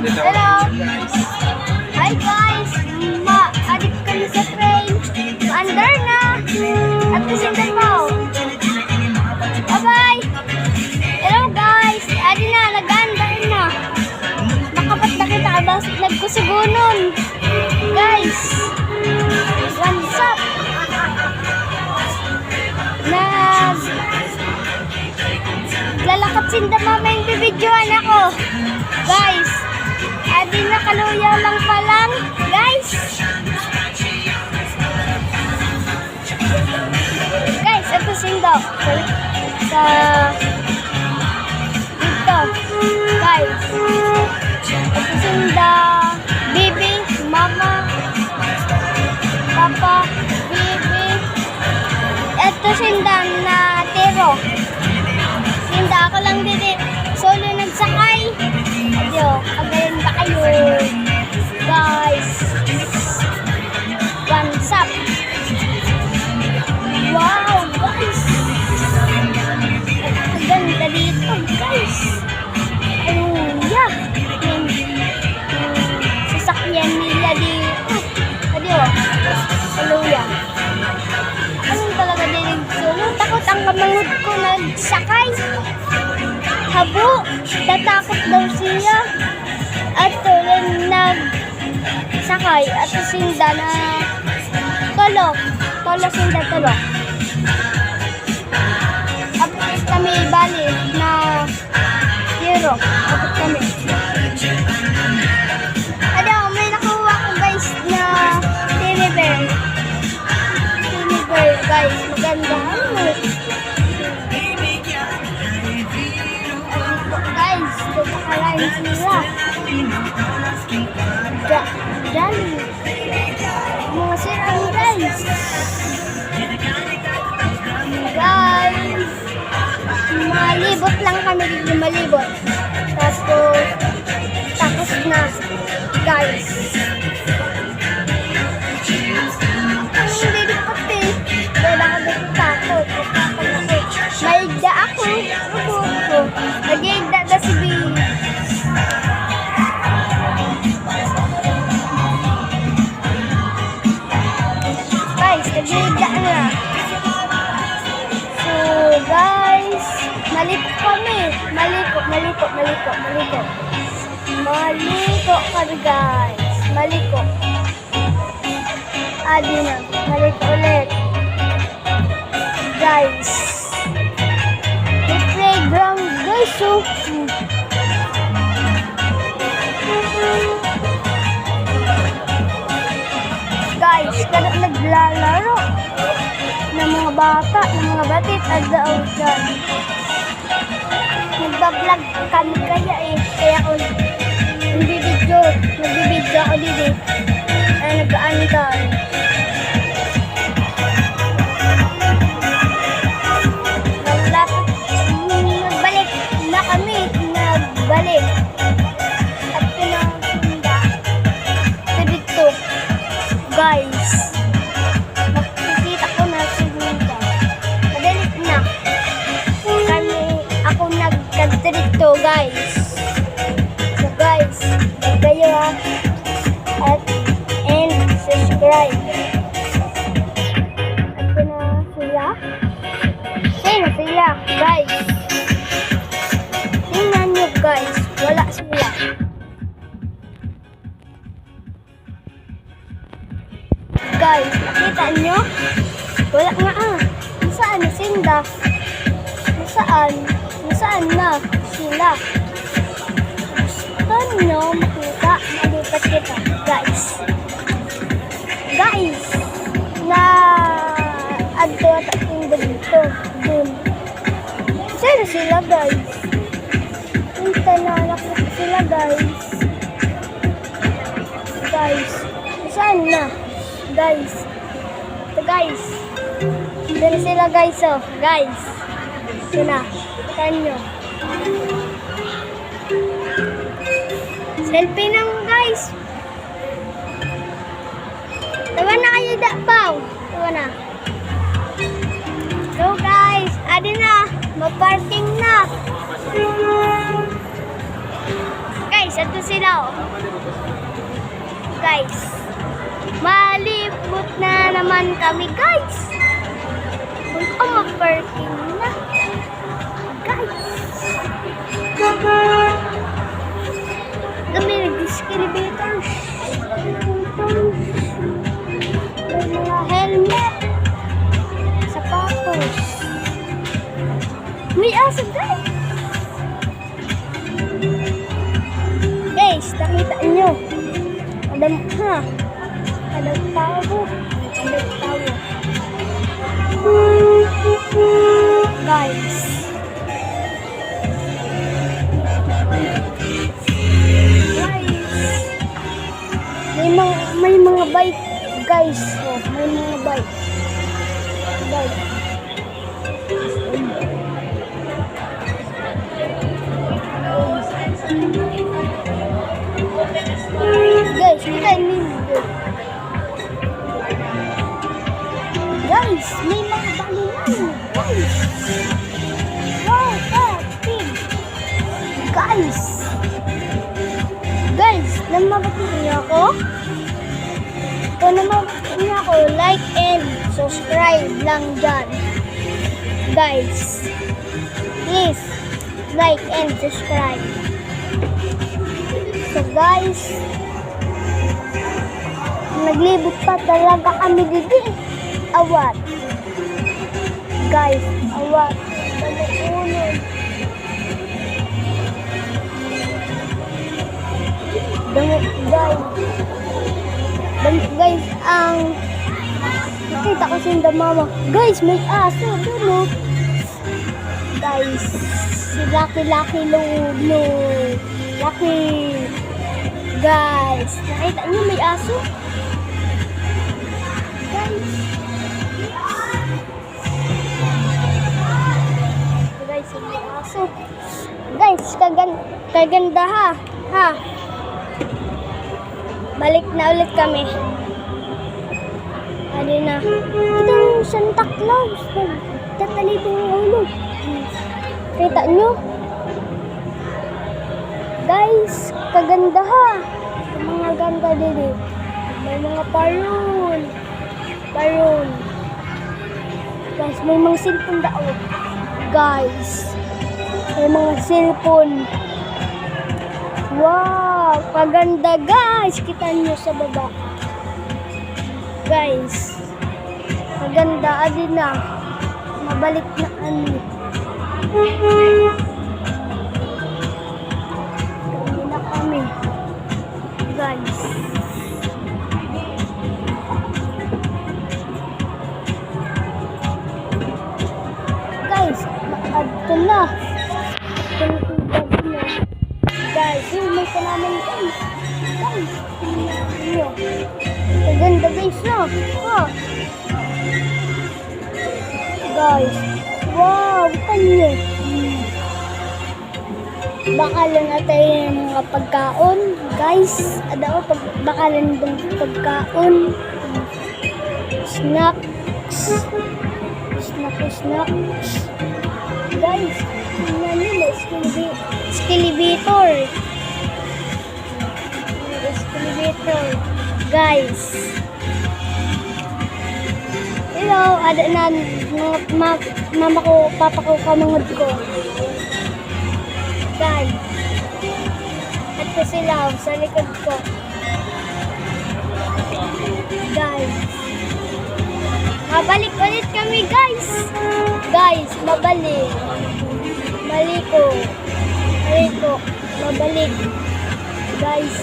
Hello! Hi guys! Ma-addict kami sa train. Under na! At kusindan mo. Bye-bye! Hello guys! Adi na, nag-under na. Nakapat na kita abang nagkusugunon. Guys! What's up? Nag... Lalakad sinda mamay adi na kaluya lang pa lang. Guys! Guys, ito sindo. Sa... dito. Guys. Ito sinda. Bibi, mama, papa, bibi. Ito sinda na Habo, tatakot daw siya. At tuloy nag sakay at sinda na tolo. Tolo sinda tolo. Tapos kami bali na hero. Tapos kami. Ano, may nakuha ko guys na. Teddy bear guys. Maganda. Malibot lang kami dito, malibot. Tapos, tapos na. Guys. Maliko, maliko, maliko, maliko. Maliko kami, guys. Maliko. Adi na. Maliko ulit. Guys. May playground, guys. So, guys, kada naglalaro ng mga bata, ng mga batit at daw dyan. Kami kaya eh. Kaya ako nagbibidyo. Nagbibidyo ako dito eh. Ay, nag-aantay. Naglapit. Subscribe. At na sila. Sino guys? Tingnan nyo, guys. Wala sila. Guys, nakita nyo? Wala nga ah. Nasaan na Sinda? Nasaan? Nasaan na sila? Gusto nyo makita? Malipat kita. Guys. Guys! Na adto at ating dito. Dun. Sino sila guys? Punta na nakita sila guys. Guys. Saan na? Guys. Ito guys. Dito sila guys oh. Guys. Ito na. Taan nyo. Selfie nang guys. Tawa na kayo da paw. Tawa na. So guys, adi na. Maparking na. Guys, ito sila oh. Guys, malibot na naman kami guys. Punta mag-parking na. Guys. Kami nag-discriminators. May May aso guys. Guys, nakita nyo. Adam, ha? Adam tao. Adam tao. Guys. Guys. May mga, may mga bike. Guys, oh, may mga bike. Guys. Guys, may mga balingan. Guys. Wow, kapit. Guys. Guys, namabati niyo ako? Kung namabati niyo ako, like and subscribe lang dyan. Guys. Please, like and subscribe. So guys, naglibot pa talaga kami dito. Awat. Guys, awat. Damukunan. Damu, guys. Damu, guys, ang nakita ko si mama. Guys, may aso. Doon, oh. Guys, si Lucky Lucky Lulu. Lucky. Guys, nakita niyo may aso? Guys, may aso. Guys, kagan kaganda ha. Ha. Balik na ulit kami. Ano na. Ito yung Santa Claus. Nagtatalito yung ulo. Kita nyo? Guys, kaganda ha. Ang mga ganda din eh. May mga parol. Parol. Guys, may mga cellphone daw. Guys, may mga cellphone. Wow, kaganda guys. Kita nyo sa baba. Guys, kaganda din na. Mabalik na ano. Guys. Maganda guys, no? Oh. Guys, wow, kanyo. Hmm. Bakalan natin yung mga pagkaon. Guys, ada ko pag bakalan ng pagkaon. Snacks. Snack, snacks. Guys, tingnan nyo, may skelebi- skelevator. Guys. Hello, ada na mga ma, mama ko, papa ko, kamangod ko. Guys. At ko sila sa likod ko. Guys. Mabalik ulit kami, guys. Guys, mabalik. Maliko. Maliko. Mabalik. Guys.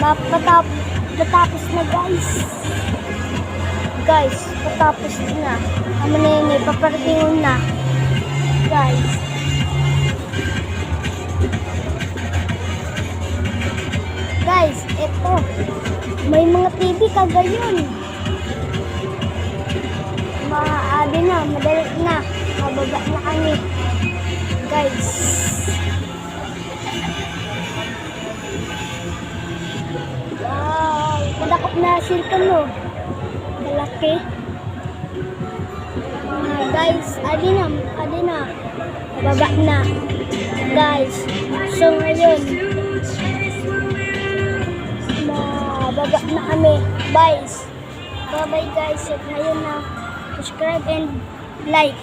Mapatap matapos na, guys. Guys, patapos na. Yun, eh, paparating na. Guys. Guys, eto. May mga TV kagayon. Maaari na, madali na. Mababa na kami. Guys. Kadakot na cellphone mo. Malaki. Mga guys, adi na, adi na. Mababa na. guys. So ngayon, mababa na kami. Bye. Bye-bye guys. At ngayon na, subscribe and like.